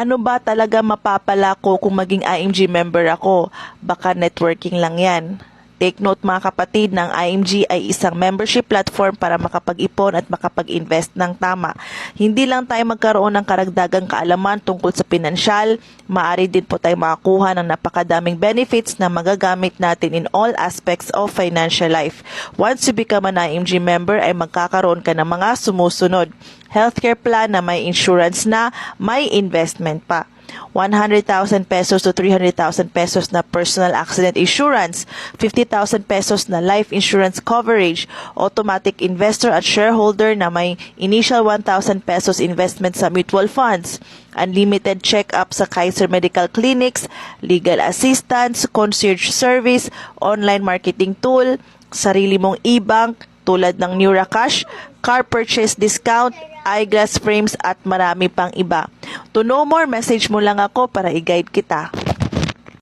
Ano ba talaga mapapala ko kung maging IMG member ako? Baka networking lang yan. Take note mga kapatid, ng IMG ay isang membership platform para makapag-ipon at makapag-invest ng tama. Hindi lang tayo magkaroon ng karagdagang kaalaman tungkol sa pinansyal, maaari din po tayo makakuha ng napakadaming benefits na magagamit natin in all aspects of financial life. Once you become an IMG member ay magkakaroon ka ng mga sumusunod. Healthcare plan na may insurance na, may investment pa. 100,000 pesos to 300,000 pesos na personal accident insurance, 50,000 pesos na life insurance coverage, automatic investor at shareholder na may initial 1,000 pesos investment sa mutual funds, unlimited check-up sa Kaiser Medical Clinics, legal assistance, concierge service, online marketing tool, sarili mong e-bank tulad ng Neuracash, car purchase discount, eyeglass frames at marami pang iba. To know more, message mo lang ako para i-guide kita.